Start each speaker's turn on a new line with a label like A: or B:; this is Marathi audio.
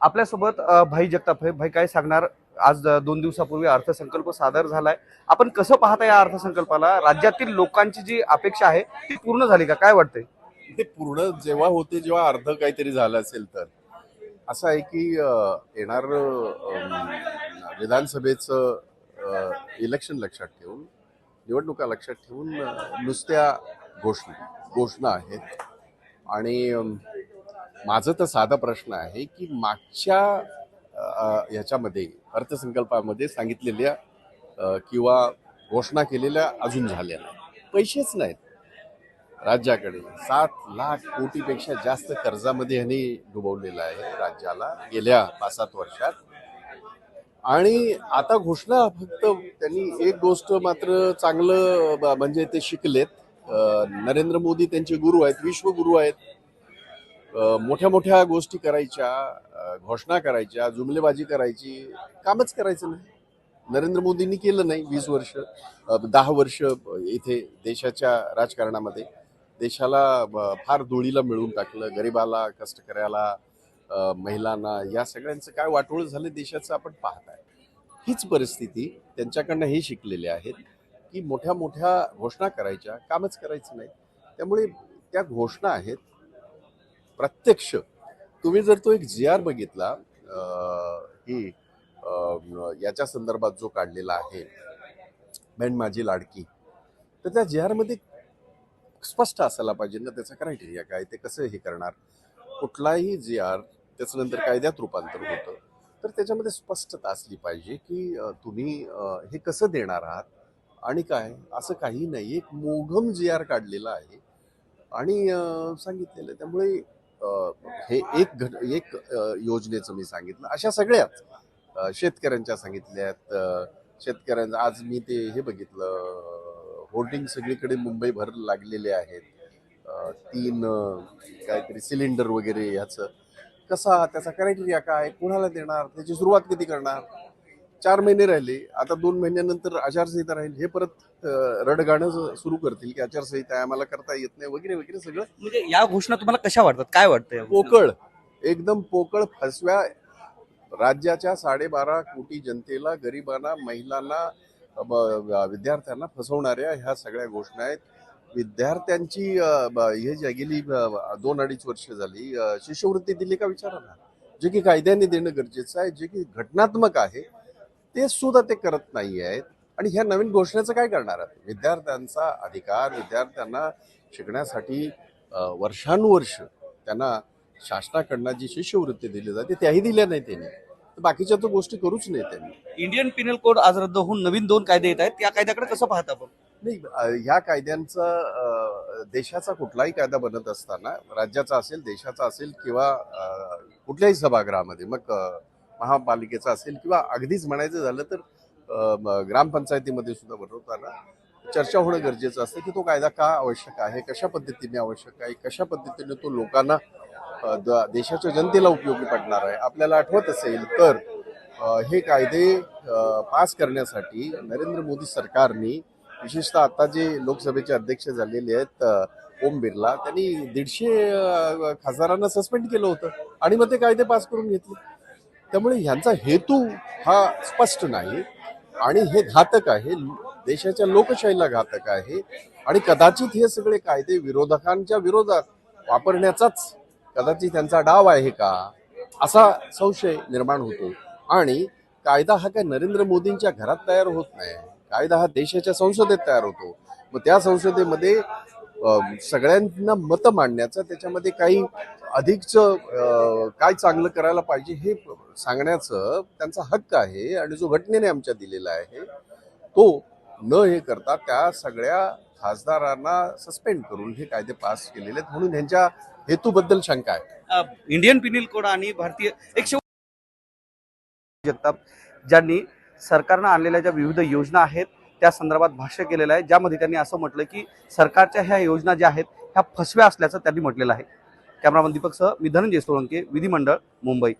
A: आपल्यासोबत भाई जगताप भाई काय सांगणार? आज दोन दिवसापूर्वी अर्थसंकल्प सादर झालाय. आपण कसं पाहता या अर्थसंकल्पाला? राज्यातील लोकांची जी अपेक्षा आहे ती पूर्ण झाली का? काय वाटतंय?
B: ते पूर्ण जेव्हा होते जेव्हा अर्ध काहीतरी झालं असेल तर. असं आहे की येणार विधानसभेचं इलेक्शन लक्षात ठेवून निवडणुका लक्षात ठेवून नुसत्या घोषणा घोषणा आहेत. आणि माझं तर साधा प्रश्न आहे की मागच्या ह्याच्यामध्ये अर्थसंकल्पामध्ये सांगितलेल्या किंवा घोषणा केलेल्या अजून झाल्या नाही पैसेच नाहीत. राज्याकडे सात लाख कोटीपेक्षा जास्त कर्जामध्ये ह्यांनी डुबवलेलं आहे राज्याला गेल्या पाच सात वर्षात. आणि आता घोषणा फक्त त्यांनी एक गोष्ट मात्र चांगलं म्हणजे ते शिकलेत. नरेंद्र मोदी त्यांचे गुरु आहेत विश्वगुरु आहेत. मोठ्या मोठ्या गोष्टी करायच्या घोषणा करायच्या जुमलेबाजी करायची कामच करायचं नाही. नरेंद्र मोदींनी केलं नाही वीस वर्ष दहा वर्ष इथे देशाच्या राजकारणामध्ये. देशाला फार धुळीला मिळवून टाकलं गरिबाला कष्टकऱ्याला महिलांना या सगळ्यांचं काय वाटोळ झालं देशाचं आपण पाहताय. हीच परिस्थिती त्यांच्याकडनं हे शिकलेले आहेत की मोठ्या मोठ्या घोषणा करायच्या कामच करायचं नाही. त्यामुळे त्या घोषणा आहेत प्रत्यक्ष. तुम्ही जर तो एक जी आर बघितला ही याच्या संदर्भात जो काढलेला आहे बहीण माझी लाडकी तर त्या जी आरमध्ये स्पष्ट असायला पाहिजे ना त्याचा क्रायटेरिया काय ते कसं हे करणार? कुठलाही जी आर त्याचं नंतर कायद्यात रूपांतर होतं तर त्याच्यामध्ये स्पष्टता असली पाहिजे की तुम्ही हे कसं देणार आहात आणि काय? असं काही नाही एक मोघम जी आर काढलेला आहे आणि सांगितलेलं त्यामुळे हे एक घट एक योजनेचं मी सांगितलं. अशा सगळ्याच शेतकऱ्यांच्या सांगितल्यात शेतकऱ्यांचं आज मी ते हे बघितलं. होर्डिंग सगळीकडे मुंबईभर लागलेले आहेत. तीन काहीतरी सिलेंडर वगैरे ह्याचं. कसा त्याचा क्रायटेरिया काय? कोणाला देणार? त्याची सुरुवात कधी करणार? चार महिने राहिले. आता दोन महिन्यानंतर आचारसंहिता राहील. हे परत रडगाणं सुरू करतील की आचारसंहिता आम्हाला करता येत नाही वगैरे वगैरे सगळं.
A: म्हणजे या घोषणा तुम्हाला कशा वाटतात? काय या घोषणेत?
B: पोकळ. एकदम पोकळ फसव्या राज्याच्या साडेबारा कोटी जनतेला गरिबांना महिलांना विद्यार्थ्यांना फसवणाऱ्या ह्या सगळ्या घोषणा आहेत. विद्यार्थ्यांची अ, ब- हे ज्या गेली अ, दोन अडीच वर्ष झाली अ, शिष्यवृत्ती दिली का विचारा ना जे की कायद्याने देणं गरजेचं आहे जे की घटनात्मक आहे ते सुद्धा ते करत नाही आहेत आणि ह्या नवीन घोषणेचं काय करणार आहेत? विद्यार्थ्यांचा अधिकार विद्यार्थ्यांना शिकण्यासाठी वर्षानुवर्ष त्यांना शासनाकडनं जी शिष्यवृत्ती दिली जाते त्याही दिल्या नाही त्यांनी. बाकीच्या तर गोष्टी करूच नाही त्यांनी.
A: इंडियन पिनल कोड आज रद्द होऊन नवीन दोन कायदे येत आहेत. त्या कायद्याकडे कसं पाहता आपण?
B: नाही ह्या कायद्यांचा देशाचा कुठलाही कायदा बनत असताना राज्याचा असेल देशाचा असेल किंवा कुठल्याही सभागृहामध्ये मग महापालिकेचा असेल किंवा अगदीच म्हणायचं झालं तर ग्रामपंचायतीमध्ये सुद्धा बनवताना चर्चा होणं गरजेचं असतं की तो कायदा का आवश्यक आहे कशा पद्धतीने आवश्यक आहे कशा पद्धतीने तो लोकांना द- देशाच्या जनतेला उपयोगी पडणार आहे आपल्याला आठवत असेल तर हे कायदे पास करण्यासाठी नरेंद्र मोदी सरकारने विशेषतः आता जे लोकसभेचे अध्यक्ष झालेले आहेत ओम बिर्ला त्यांनी दीडशे खासदारांना सस्पेंड केलं होतं आणि मग ते कायदे पास करून घेतले. त्यामुळे ह्यांचा हेतू हा स्पष्ट नाही. आणि हे घातक आहे. देशाच्या लोकशाहीला घातक आहे. आणि कदाचित हे सगळे कायदे विरोधकांच्या विरोधात वापरण्याचाच कदाचित त्यांचा डाव आहे का? असा संशय निर्माण होतो. आणि कायदा हा काय नरेंद्र मोदींच्या घरात तयार होत नाही. कायदा हा देशाच्या संसदेत तयार होतो. मग त्या संसदेमध्ये सगळ्यांना मतं मांडण्याचं त्याच्यामध्ये काही अधिकच काय चांगलं करायला पाहिजे हे सांगण्याचं त्यांचा हक्क आहे आणि जो घटनेने आमच्या दिलेला आहे तो न हे करता त्या सगळ्या खासदारांना सस्पेंड करून हे कायदे पास केलेले आहेत. म्हणून ह्यांच्या हेतूबद्दल शंका आहे.
A: इंडियन पिनिल कोड आणि भारतीय एकशे जगताप ज्यांनी सरकारनं आणलेल्या ज्या विविध योजना आहेत त्या संदर्भात भाष्य केलेलं आहे ज्यामध्ये त्यांनी असं म्हटलं की सरकारच्या ह्या योजना ज्या आहेत ह्या फसव्या असल्याचं त्यांनी म्हटलेलं आहे. कॅमेरामन दीपकसह मी धनंजय सोळंके विधिमंडळ मुंबई.